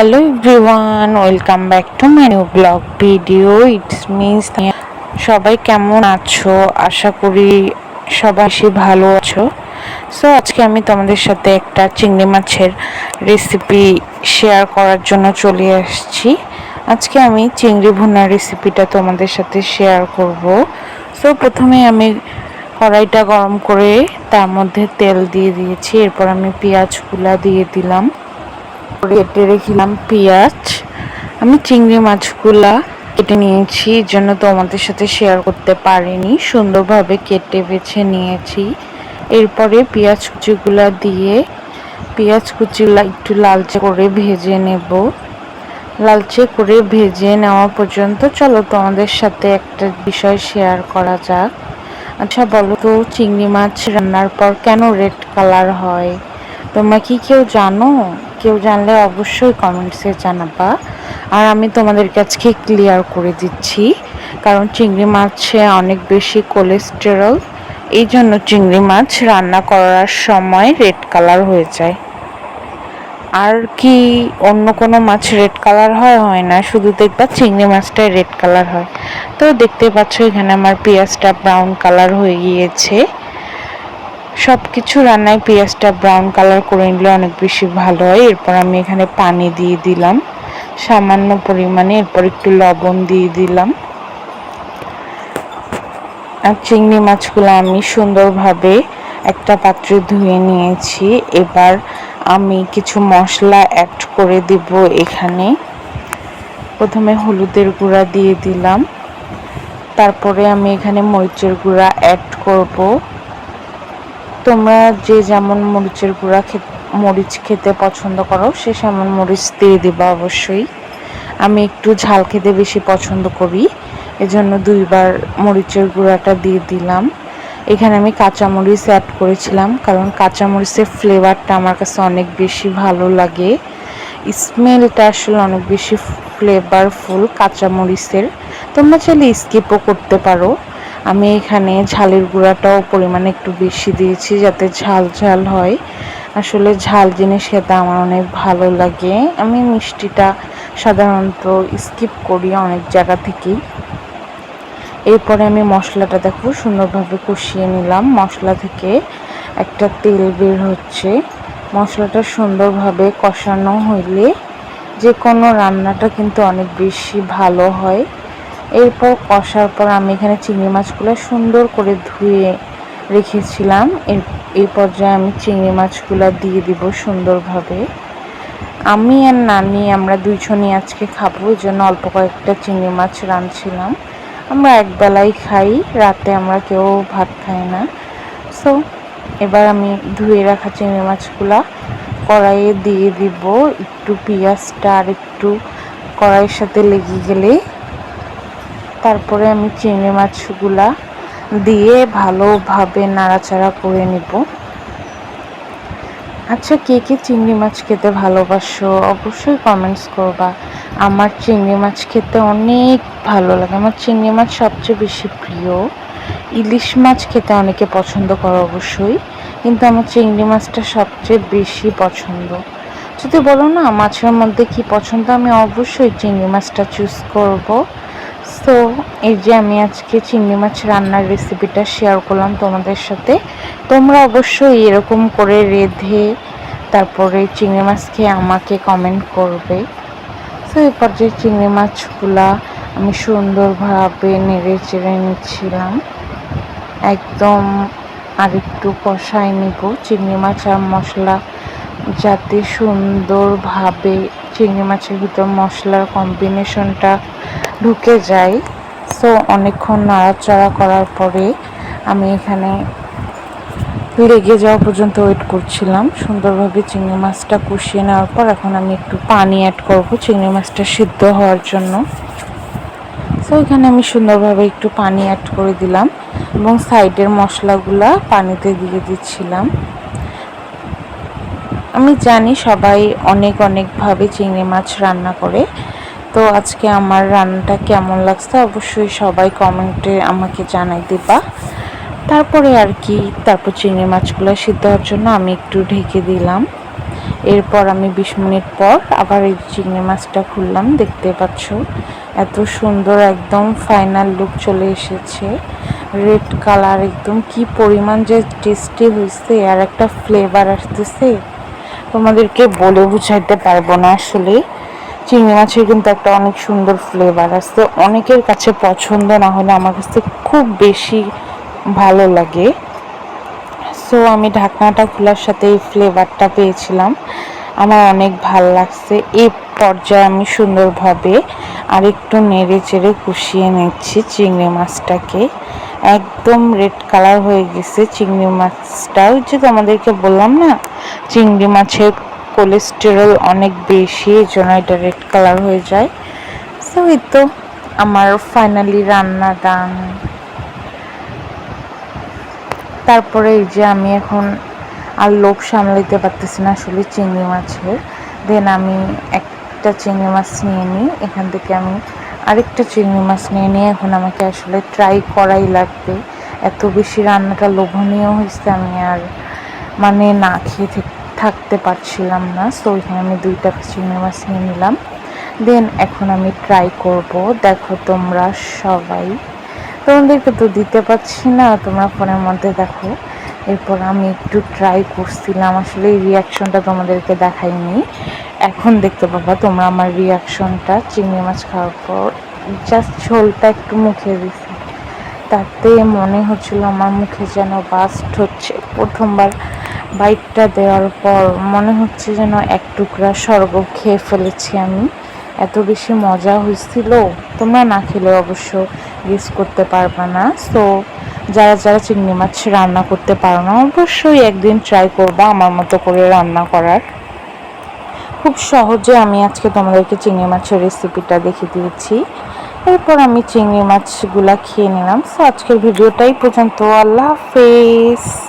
Hello everyone welcome back to my new blog video it's means সবাই কেমন আছো? আশা করি সবাই সে ভালো আছো। সো আজকে আমি তোমাদের সাথে একটা চিংড়ি মাছের রেসিপি শেয়ার করার জন্য চলে আসছি আজকে আমি চিংড়ি ভুনার রেসিপিটা তোমাদের সাথে শেয়ার করব। সো প্রথমে আমি কড়াইটা গরম করে তার মধ্যে তেল দিয়ে দিয়েছি। এরপর আমি পেঁয়াজগুলা দিয়ে দিলাম। কেটে রেখেছিলাম পেঁয়াজ। আমি চিংড়ি মাছগুলা কেটে নিয়েছি এর জন্য তোমাদের সাথে শেয়ার করতে পারিনি। সুন্দরভাবে কেটে বেছে নিয়েছি। এরপরে পেঁয়াজ কুচিগুলা দিয়ে, পেঁয়াজ কুচিগুলা একটু লালচে করে ভেজে নেব। লালচে করে ভেজে নেওয়া পর্যন্ত চলো তোমাদের সাথে একটা বিষয় শেয়ার করা যাক। আচ্ছা বলো তো, চিংড়ি মাছ রান্নার পর কেন রেড কালার হয়? তোমরা কি কেউ জানো? কেউ জানলে অবশ্যই কমেন্টসে জানাবা। আর আমি তোমাদের কাছকে ক্লিয়ার করে দিচ্ছি, কারণ চিংড়ি মাছে অনেক বেশি কোলেস্টেরল এই জন্য চিংড়ি মাছ রান্না করার সময় রেড কালার হয়ে যায়। আর কি অন্য কোনো মাছ রেড কালার হয় হয় না, শুধু দেখবা চিংড়ি মাছটাই রেড কালার হয়। তো দেখতে পাচ্ছ এখানে আমার পেঁয়াজটা ব্রাউন কালার হয়ে গিয়েছে। সব কিছু রান্নায় পেঁয়াজটা ব্রাউন কালার করে নিলে অনেক বেশি ভালো হয়। এরপর আমি এখানে পানি দিয়ে দিলাম। সামান্য পরিমাণে এরপর একটু লবণ দিয়ে দিলাম। আর চিংড়ি মাছগুলো আমি সুন্দরভাবে একটা পাত্রে ধুয়ে নিয়েছি। এবার আমি কিছু মশলা অ্যাড করে দিব এখানে। প্রথমে হলুদের গুঁড়া দিয়ে দিলাম। তারপরে আমি এখানে মরিচের গুঁড়া অ্যাড করব। তোমরা যে যেমন মরিচের গুঁড়া মরিচ খেতে পছন্দ করো, সে সেমন মরিচ দিয়ে দিবা অবশ্যই। আমি একটু ঝাল খেতে বেশি পছন্দ করি, এজন্য দুইবার মরিচের গুঁড়াটা দিয়ে দিলাম। এখানে আমি কাঁচামরিচ অ্যাড করেছিলাম, কারণ কাঁচামরিচের ফ্লেভারটা আমার কাছে অনেক বেশি ভালো লাগে। স্মেলটা আসলে অনেক বেশি ফ্লেভারফুল কাঁচামরিচের। তোমরা চাইলে স্কিপও করতে পারো। আমি এখানে ঝালের গুঁড়াটাও পরিমাণে একটু বেশি দিয়েছি যাতে ঝাল ঝাল হয়। আসলে ঝাল জিনিস খেতে আমার অনেক ভালো লাগে। আমি মিষ্টিটা সাধারণত স্কিপ করি অনেক জায়গা থেকেই। এরপরে আমি মশলাটা দেখো সুন্দরভাবে কষিয়ে নিলাম। মশলা থেকে একটা তেল বের হচ্ছে। মশলাটা সুন্দরভাবে কষানো হইলে যে কোনো রান্নাটা কিন্তু অনেক বেশি ভালো হয়। এরপর কষার পর আমি এখানে চিংড়ি মাছগুলো সুন্দর করে ধুয়ে রেখেছিলাম। এর, এই পর্যায়ে আমি চিংড়ি মাছগুলো দিয়ে দিব সুন্দরভাবে। আমি আর নানি, আমরা দুইজনই আজকে খাব ওই জন্য অল্প কয়েকটা চিংড়ি মাছ রাঁধছিলাম। আমরা একবেলাই খাই, রাতে আমরা কেউ ভাত খাই না। সো এবার আমি ধুয়ে রাখা চিংড়ি মাছগুলা কড়াইয়ে দিয়ে দিব। একটু পেঁয়াজটা আর একটু কড়াইয়ের সাথে লেগে গেলে তারপরে আমি চিংড়ি মাছগুলা দিয়ে ভালোভাবে নাড়াচাড়া করে নিব। আচ্ছা কে কে চিংড়ি মাছ খেতে ভালোবাসো অবশ্যই কমেন্টস করবা। আমার চিংড়ি মাছ খেতে অনেক ভালো লাগে। আমার চিংড়ি মাছ সবচেয়ে বেশি প্রিয়। ইলিশ মাছ খেতে অনেকে পছন্দ করে অবশ্যই, কিন্তু আমার চিংড়ি মাছটা সবচেয়ে বেশি পছন্দ। যদি বলো না, মাছের মধ্যে কি পছন্দ, আমি অবশ্যই চিংড়ি মাছটা চুজ করব। সো এই যে আমি আজকে চিংড়ি মাছ রান্নার রেসিপিটা শেয়ার করলাম তোমাদের সাথে। তোমরা অবশ্যই এরকম করে রেধে তারপরে চিংড়ি মাছ খেয়ে আমাকে কমেন্ট করবে। সো এই পর্যায়ে চিংড়ি মাছগুলা আমি সুন্দরভাবে নেড়ে চেড়ে নিচ্ছিলাম। একদম আর একটু কষাই নিব। চিংড়ি মাছ আর মশলা যাতে সুন্দরভাবে চিংড়ি মাছের ভিতর মশলার কম্বিনেশনটা ঢুকে যায় সো অনেকক্ষণ নাড়াচাড়া করার পরে আমি এখানে লেগে যাওয়া পর্যন্ত ওয়েট করছিলাম। সুন্দরভাবে চিংড়ি মাছটা কষিয়ে নেওয়ার পর এখন আমি একটু পানি অ্যাড করব চিংড়ি মাছটা সিদ্ধ হওয়ার জন্য। সো এখানে আমি সুন্দরভাবে একটু পানি অ্যাড করে দিলাম এবং সাইডের মশলাগুলা পানিতে দিয়ে দিচ্ছিলাম। আমি জানি সবাই অনেক অনেকভাবে চিংড়ি মাছ রান্না করে। তো আজকে আমার রান্নাটা কেমন লাগছে অবশ্যই সবাই কমেন্টে আমাকে জানাই দেবা। তারপরে আর কি, তারপর চিংড়ি মাছগুলো সিদ্ধ হওয়ার জন্য আমি একটু ঢেকে দিলাম। এরপর আমি বিশ মিনিট পর আবার এই চিংড়ি মাছটা খুললাম, দেখতে পাচ্ছ। এত সুন্দর একদম ফাইনাল লুক চলে এসেছে। রেড কালার একদম, কি পরিমাণ যে টেস্টি হয়েছে আর একটা ফ্লেভার আসতেছে। তোমাদেরকে বলে বুঝাইতে পারব না আসলে। চিংড়ি মাছের কিন্তু একটা অনেক সুন্দর ফ্লেভার আছে। অনেকের কাছে পছন্দ না হলে আমার কাছে খুব বেশি ভালো লাগে। সো আমি ঢাকনাটা খোলার সাথে এই ফ্লেভারটা পেয়েছিলাম। আমার অনেক ভালো লাগছে। এই পর্যায়ে আমি সুন্দরভাবে আরেকটু নেড়ে চেড়ে কষিয়ে নিচ্ছি চিংড়ি মাছটাকে। একদম রেড কালার হয়ে গেছে চিংড়ি মাছটা ওই যে তোমাদেরকে বললাম না, চিংড়ি মাছের কোলেস্টেরল অনেক বেশি এই জন্য এটা রেড কালার হয়ে যায়। সো এই তো আমার ফাইনালি রান্না ডান তারপরে এই যে আমি এখন আর লোভ সামলাইতে পারতেছি না আসলে চিংড়ি মাছের। দেন আমি একটা চিংড়ি মাছ নিয়ে নিই, এখান থেকে আমি আরেকটা চিংড়ি মাছ নিয়ে নিয়ে এখন আমাকে আসলে ট্রাই করাই লাগবে। এত বেশি রান্নাটা লোভনীয় হয়েছে আমি আর মানে না খেয়ে থাকতে পারছিলাম না সো এখানে আমি দুইটা চিংড়ি মাছ নিয়ে নিলাম। দেন এখন আমি ট্রাই করব। দেখো তোমরা সবাই। তোমাদেরকে তো দিতে পারছি না, তোমরা ফোনের মধ্যে দেখো। এরপর আমি একটু ট্রাই করছিলাম, আসলে এই রিয়াকশনটা তোমাদেরকে দেখাইনি। এখন দেখতে পাবা তোমরা আমার রিয়াকশনটা চিংড়ি মাছ খাওয়ার পর। জাস্ট ঝোলটা একটু মুখে দিছি। তাতে মনে হচ্ছিল আমার মুখে যেন বাস্ট হচ্ছে। প্রথমবার বাইকটা দেওয়ার পর মনে হচ্ছে যেন এক টুকরা স্বর্গ খেয়ে ফেলেছি আমি। এত বেশি মজা হয়েছিল। তোমরা না খেলে অবশ্য ইউজ করতে পারবে না। সো যারা যারা চিংড়ি মাছ রান্না করতে পারো না, অবশ্যই একদিন ট্রাই করবা আমার মতো করে রান্না করার। খুব সহজে আমি আজকে তোমাদেরকে চিংড়ি মাছের রেসিপিটা দেখিয়ে দিয়েছি। এরপর আমি চিংড়ি মাছগুলা খেয়ে নিলাম। সো আজকের ভিডিওটাই পর্যন্ত। আল্লাহ হাফেজ।